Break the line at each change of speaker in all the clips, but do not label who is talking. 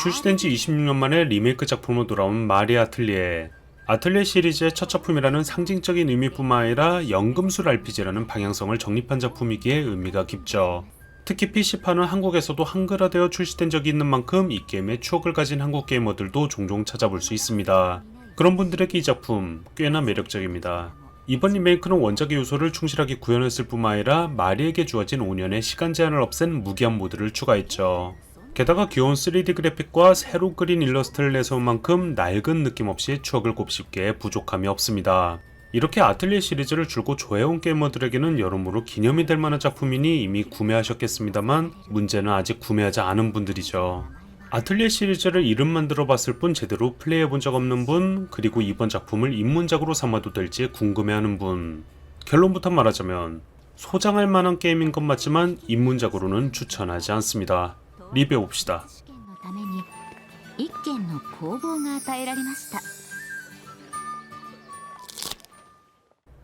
출시된 지 26년 만에 리메이크 작품으로 돌아온 마리 아틀리에. 아틀리에 시리즈의 첫 작품이라는 상징적인 의미뿐만 아니라 연금술 RPG라는 방향성을 정립한 작품이기에 의미가 깊죠. 특히 PC판은 한국에서도 한글화되어 출시된 적이 있는 만큼 이 게임에 추억을 가진 한국 게이머들도 종종 찾아볼 수 있습니다. 그런 분들에게 이 작품 꽤나 매력적입니다. 이번 리메이크는 원작의 요소를 충실하게 구현했을 뿐만 아니라 마리에게 주어진 5년의 시간 제한을 없앤 무기한 모드를 추가했죠. 게다가 귀여운 3D 그래픽과 새로 그린 일러스트를 내세운 만큼 낡은 느낌 없이 추억을 곱씹기에 부족함이 없습니다. 이렇게 아틀리에 시리즈를 줄곧 좋아해온 게이머들에게는 여러모로 기념이 될 만한 작품이니 이미 구매하셨겠습니다만 문제는 아직 구매하지 않은 분들이죠. 아틀리에 시리즈를 이름만 들어봤을 뿐 제대로 플레이해본 적 없는 분, 그리고 이번 작품을 입문작으로 삼아도 될지 궁금해하는 분. 결론부터 말하자면 소장할 만한 게임인 것 맞지만 입문작으로는 추천하지 않습니다. 리뷰해봅시다.
試験のために一件の工房が与えられました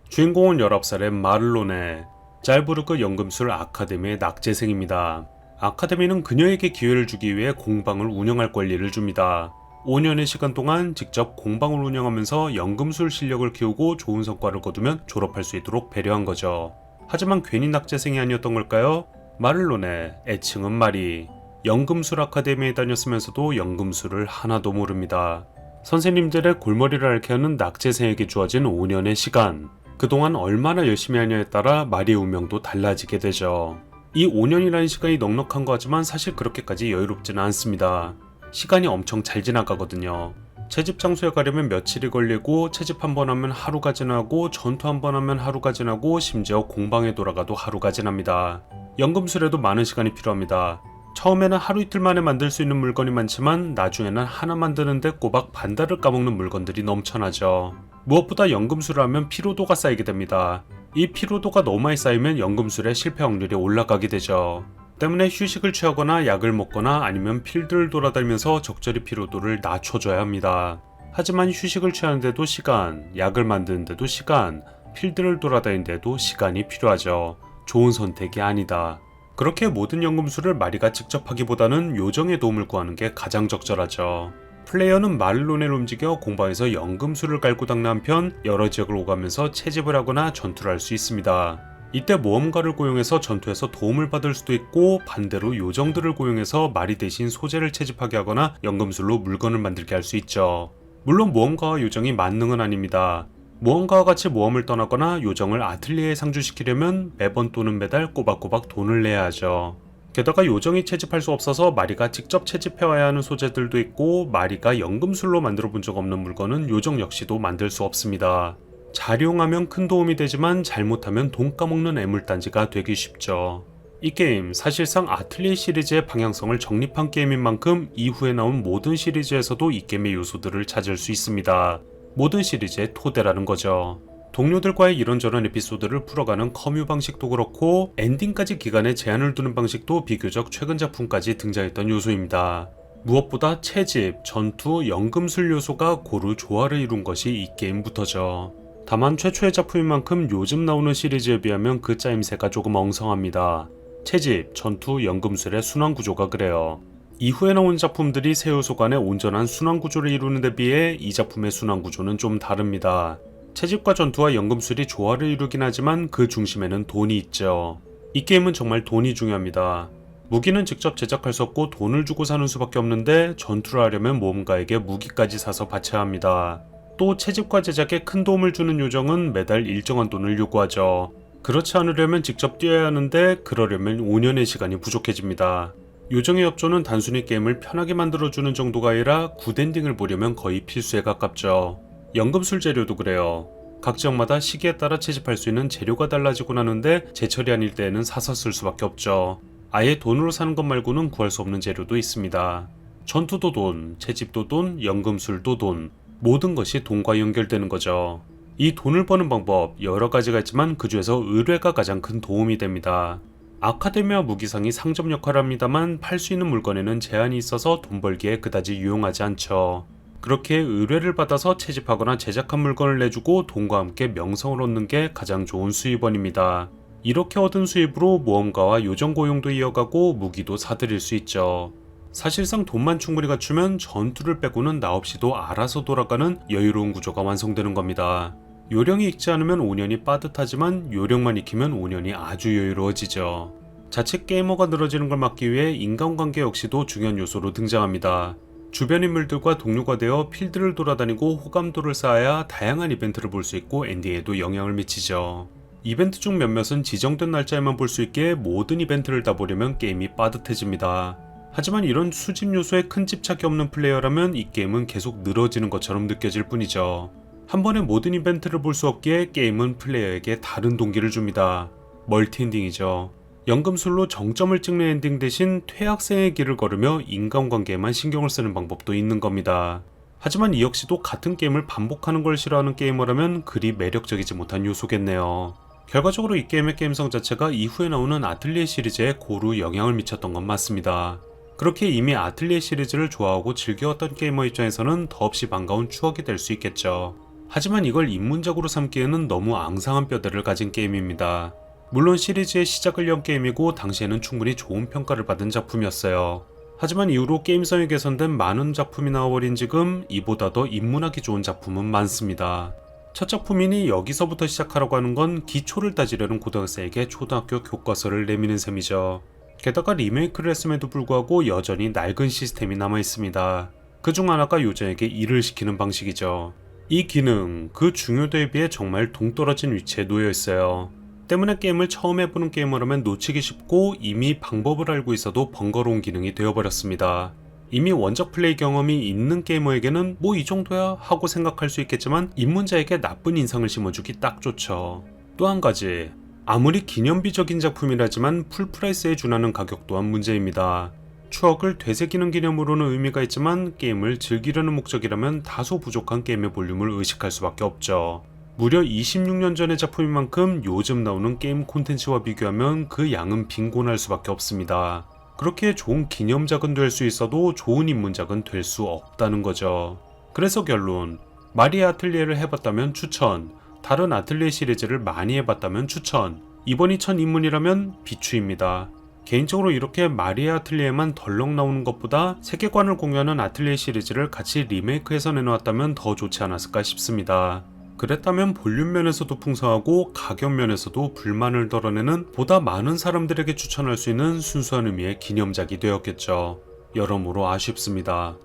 주인공은 19살의 마를로네, 짤부르크 연금술 아카데미의 낙제생입니다. 아카데미는 그녀에게 기회를 주기 위해 공방을 운영할 권리를 줍니다. 5년의 시간 동안 직접 공방을 운영하면서 연금술 실력을 키우고 좋은 성과를 거두면 졸업할 수 있도록 배려한 거죠. 하지만 괜히 낙제생이 아니었던 걸까요? 마를로네, 애칭은 마리. 연금술 아카데미에 다녔으면서도 연금술을 하나도 모릅니다. 선생님들의 골머리를 앓게 하는 낙제생에게 주어진 5년의 시간. 그동안 얼마나 열심히 하냐에 따라 마리의 운명도 달라지게 되죠. 이 5년이라는 시간이 넉넉한 거 같지만 사실 그렇게까지 여유롭지는 않습니다. 시간이 엄청 잘 지나가거든요. 채집 장소에 가려면 며칠이 걸리고 채집 한 번 하면 하루가 지나고 전투 한 번 하면 하루가 지나고 심지어 공방에 돌아가도 하루가 지납니다. 연금술에도 많은 시간이 필요합니다. 처음에는 하루 이틀 만에 만들 수 있는 물건이 많지만 나중에는 하나 만드는데 꼬박 반 달을 까먹는 물건들이 넘쳐나죠. 무엇보다 연금술을 하면 피로도가 쌓이게 됩니다. 이 피로도가 너무 많이 쌓이면 연금술의 실패 확률이 올라가게 되죠. 때문에 휴식을 취하거나 약을 먹거나 아니면 필드를 돌아다니면서 적절히 피로도를 낮춰줘야 합니다. 하지만 휴식을 취하는데도 시간, 약을 만드는데도 시간, 필드를 돌아다니는데도 시간이 필요하죠. 좋은 선택이 아니다. 그렇게 모든 연금술을 마리가 직접 하기보다는 요정의 도움을 구하는 게 가장 적절하죠. 플레이어는 말론을 움직여 공방에서 연금술을 깔고 닦는 한편 여러 지역을 오가면서 채집을 하거나 전투를 할 수 있습니다. 이때 모험가를 고용해서 전투에서 도움을 받을 수도 있고 반대로 요정들을 고용해서 마리 대신 소재를 채집하게 하거나 연금술로 물건을 만들게 할 수 있죠. 물론 모험가와 요정이 만능은 아닙니다. 모험가와 같이 모험을 떠나거나 요정을 아틀리에에 상주시키려면 매번 또는 매달 꼬박꼬박 돈을 내야 하죠. 게다가 요정이 채집할 수 없어서 마리가 직접 채집해와야 하는 소재들도 있고 마리가 연금술로 만들어 본 적 없는 물건은 요정 역시도 만들 수 없습니다. 잘 이용하면 큰 도움이 되지만 잘못하면 돈 까먹는 애물단지가 되기 쉽죠. 이 게임 사실상 아틀리에 시리즈의 방향성을 정립한 게임인 만큼 이후에 나온 모든 시리즈에서도 이 게임의 요소들을 찾을 수 있습니다. 모든 시리즈의 토대라는 거죠. 동료들과의 이런저런 에피소드를 풀어가는 커뮤 방식도 그렇고 엔딩까지 기간에 제한을 두는 방식도 비교적 최근 작품까지 등장했던 요소입니다. 무엇보다 채집, 전투, 연금술 요소가 고루 조화를 이룬 것이 이 게임부터죠. 다만 최초의 작품인 만큼 요즘 나오는 시리즈에 비하면 그 짜임새가 조금 엉성합니다. 채집, 전투, 연금술의 순환 구조가 그래요. 이후에 나온 작품들이 세 요소 간의 온전한 순환 구조를 이루는 데 비해 이 작품의 순환 구조는 좀 다릅니다. 채집과 전투와 연금술이 조화를 이루긴 하지만 그 중심에는 돈이 있죠. 이 게임은 정말 돈이 중요합니다. 무기는 직접 제작할 수 없고 돈을 주고 사는 수밖에 없는데 전투를 하려면 모험가에게 무기까지 사서 바쳐야 합니다. 또 채집과 제작에 큰 도움을 주는 요정은 매달 일정한 돈을 요구하죠. 그렇지 않으려면 직접 뛰어야 하는데 그러려면 5년의 시간이 부족해집니다. 요정의 협조는 단순히 게임을 편하게 만들어주는 정도가 아니라 굿엔딩을 보려면 거의 필수에 가깝죠. 연금술 재료도 그래요. 각 지역마다 시기에 따라 채집할 수 있는 재료가 달라지곤 하는데 제철이 아닐 때에는 사서 쓸 수밖에 없죠. 아예 돈으로 사는 것 말고는 구할 수 없는 재료도 있습니다. 전투도 돈, 채집도 돈, 연금술도 돈, 모든 것이 돈과 연결되는 거죠. 이 돈을 버는 방법 여러 가지가 있지만 그 중에서 의뢰가 가장 큰 도움이 됩니다. 아카데미와 무기상이 상점 역할을 합니다만 팔 수 있는 물건에는 제한이 있어서 돈 벌기에 그다지 유용하지 않죠. 그렇게 의뢰를 받아서 채집하거나 제작한 물건을 내주고 돈과 함께 명성을 얻는 게 가장 좋은 수입원입니다. 이렇게 얻은 수입으로 모험가와 요정 고용도 이어가고 무기도 사들일 수 있죠. 사실상 돈만 충분히 갖추면 전투를 빼고는 나 없이도 알아서 돌아가는 여유로운 구조가 완성되는 겁니다. 요령이 익지 않으면 5년이 빠듯하지만 요령만 익히면 5년이 아주 여유로워지죠. 자칫 게이머가 늘어지는 걸 막기 위해 인간관계 역시도 중요한 요소로 등장합니다. 주변 인물들과 동료가 되어 필드를 돌아다니고 호감도를 쌓아야 다양한 이벤트를 볼 수 있고 엔딩에도 영향을 미치죠. 이벤트 중 몇몇은 지정된 날짜에만 볼 수 있게 모든 이벤트를 다 보려면 게임이 빠듯해집니다. 하지만 이런 수집 요소에 큰 집착이 없는 플레이어라면 이 게임은 계속 늘어지는 것처럼 느껴질 뿐이죠. 한 번에 모든 이벤트를 볼 수 없기에 게임은 플레이어에게 다른 동기를 줍니다. 멀티 엔딩이죠. 연금술로 정점을 찍는 엔딩 대신 퇴학생의 길을 걸으며 인간관계에만 신경을 쓰는 방법도 있는 겁니다. 하지만 이 역시도 같은 게임을 반복하는 걸 싫어하는 게이머라면 그리 매력적이지 못한 요소겠네요. 결과적으로 이 게임의 게임성 자체가 이후에 나오는 아틀리에 시리즈에 고루 영향을 미쳤던 건 맞습니다. 그렇게 이미 아틀리에 시리즈를 좋아하고 즐겨왔던 게이머 입장에서는 더없이 반가운 추억이 될 수 있겠죠. 하지만 이걸 입문작으로 삼기에는 너무 앙상한 뼈대를 가진 게임입니다. 물론 시리즈의 시작을 연 게임이고 당시에는 충분히 좋은 평가를 받은 작품이었어요. 하지만 이후로 게임성이 개선된 많은 작품이 나와버린 지금 이보다 더 입문하기 좋은 작품은 많습니다. 첫 작품이니 여기서부터 시작하라고 하는 건 기초를 따지려는 고등학생에게 초등학교 교과서를 내미는 셈이죠. 게다가 리메이크를 했음에도 불구하고 여전히 낡은 시스템이 남아 있습니다. 그 중 하나가 요정에게 일을 시키는 방식이죠. 이 기능, 그 중요도에 비해 정말 동떨어진 위치에 놓여 있어요. 때문에 게임을 처음 해보는 게이머라면 놓치기 쉽고 이미 방법을 알고 있어도 번거로운 기능이 되어버렸습니다. 이미 원작 플레이 경험이 있는 게이머에게는 뭐 이 정도야 하고 생각할 수 있겠지만 입문자에게 나쁜 인상을 심어주기 딱 좋죠. 또 한 가지, 아무리 기념비적인 작품이라지만 풀프라이스에 준하는 가격 또한 문제입니다. 추억을 되새기는 기념으로는 의미가 있지만 게임을 즐기려는 목적이라면 다소 부족한 게임의 볼륨을 의식할 수밖에 없죠. 무려 26년 전의 작품인 만큼 요즘 나오는 게임 콘텐츠와 비교하면 그 양은 빈곤할 수밖에 없습니다. 그렇게 좋은 기념작은 될 수 있어도 좋은 입문작은 될 수 없다는 거죠. 그래서 결론, 마리아 아틀리에를 해봤다면 추천, 다른 아틀리에 시리즈를 많이 해봤다면 추천, 이번이 첫 입문이라면 비추입니다. 개인적으로 이렇게 마리아 아틀리에만 덜렁 나오는 것보다 세계관을 공유하는 아틀리에 시리즈를 같이 리메이크해서 내놓았다면 더 좋지 않았을까 싶습니다. 그랬다면 볼륨 면에서도 풍성하고 가격 면에서도 불만을 덜어내는 보다 많은 사람들에게 추천할 수 있는 순수한 의미의 기념작이 되었겠죠. 여러모로 아쉽습니다.